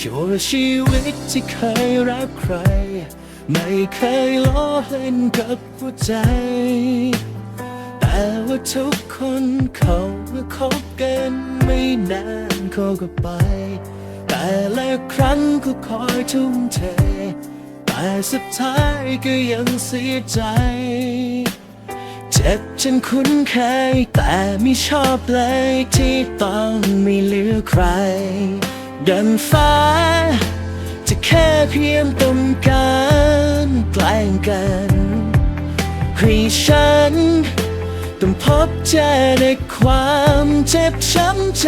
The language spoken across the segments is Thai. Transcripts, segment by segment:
ชั่วชีวิตที่เคยรักใคร ไม่เคยล้อเล่นกับหัวใจ แต่ว่าทุกคนเขาเมื่อคบกันไม่นานเขาก็ไป แต่ละครั้งก็คอยทุ่มเท แต่สุดท้ายก็ยังเสียใจเจ็บจนคุ้นเคย แต่ไม่ชอบเลยที่ต้องไม่เหลือใคร ดันฟ้า จะแค่เพียงต้องการแกล้งกันให้ฉัน ต้องพบเจอในความเจ็บช้ำใจ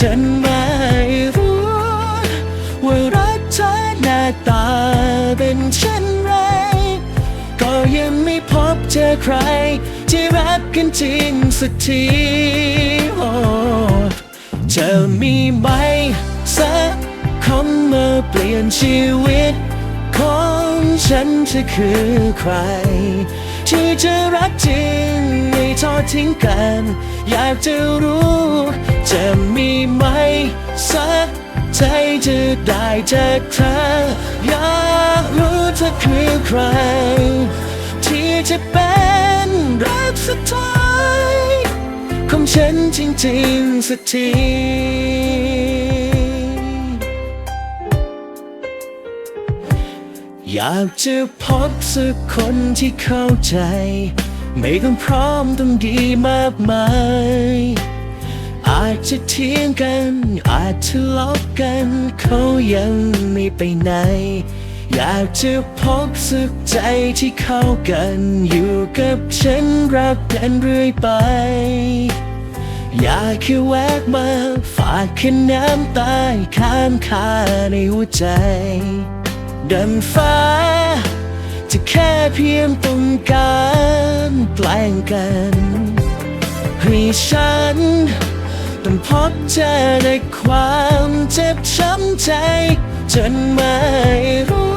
จนไม่รู้ ว่ารักเธอหน้าตาเป็นเช่นไร ก็ยังไม่พบเจอใคร ที่รักกันจริงสักทีโอ้จะมีไหม สักคนมาเปลี่ยนชีวิต ของฉันจะคือใคร ที่จะรักจริงไม่ทอดทิ้งกัน อยากจะรู้ จะมีไหมสักใจจะได้จากเธออยากรู้เธอคือใคร ที่จะเป็นรักสุดท้ายของฉันจริงๆสักที อยากจะพบสักคนที่เข้าใจ ไม่ต้องพร้อมต้องดีมากมาย อาจจะเถียงกัน อาจทะเลาะกัน เขายังไม่ไปไหน อยากจะพบสักใจที่เข้ากัน อยู่กับฉันรักกันเรื่อยไป อยากแค่แวะมา ฝากแค่น้ำตาข้ามคาในหัวใจ ดันฟ้า จะแค่เพียงต้องการแกล้งกันให้ฉันต้องพบเจอในความเจ็บช้ำใจ จนไม่รู้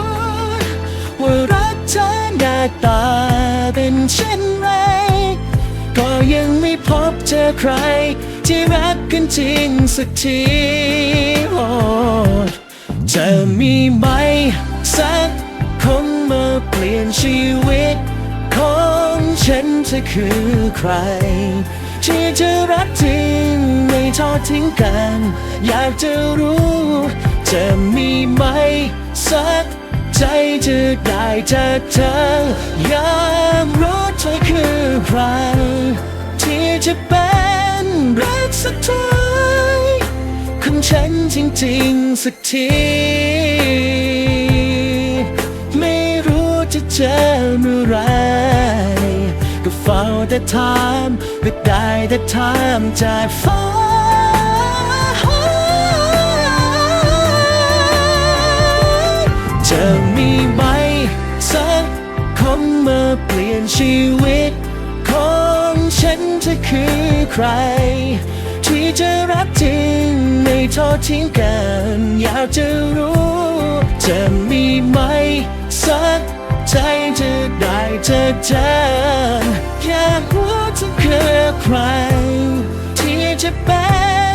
ว่ารักเธอหน้าตาเป็นเช่นไร ก็ยังไม่พบเจอใคร ที่รักกันจริงสักทีโอ้จะมีไหม สักคนมาเปลี่ยนชีวิต ของฉันจะคือใคร ที่จะรักจริงไม่ทอดทิ้งกัน อยากจะรู้ จะมีไหมสักใจจะได้จากเธอ อยากรู้เธอคือใคร ที่จะเป็นรักสุดท้ายของฉันจริงๆสักที เจอเมื่อไร ก็เฝ้าแต่ถามก็ได้แต่ถามจากฟ้าจะมีไหมสักคนมาเปลี่ยนชีวิต ของฉันจะคือใคร ที่จะรักจริงไม่ทอดทิ้งกัน อยากจะรู้ เธออยากรู้จะคือใคร ที่จะเป็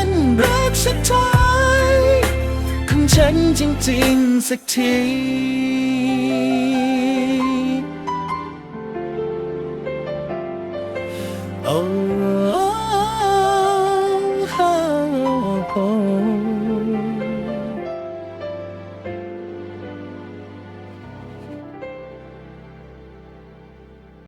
นรักสุดท้ายของฉันจริงๆสักทีโอ้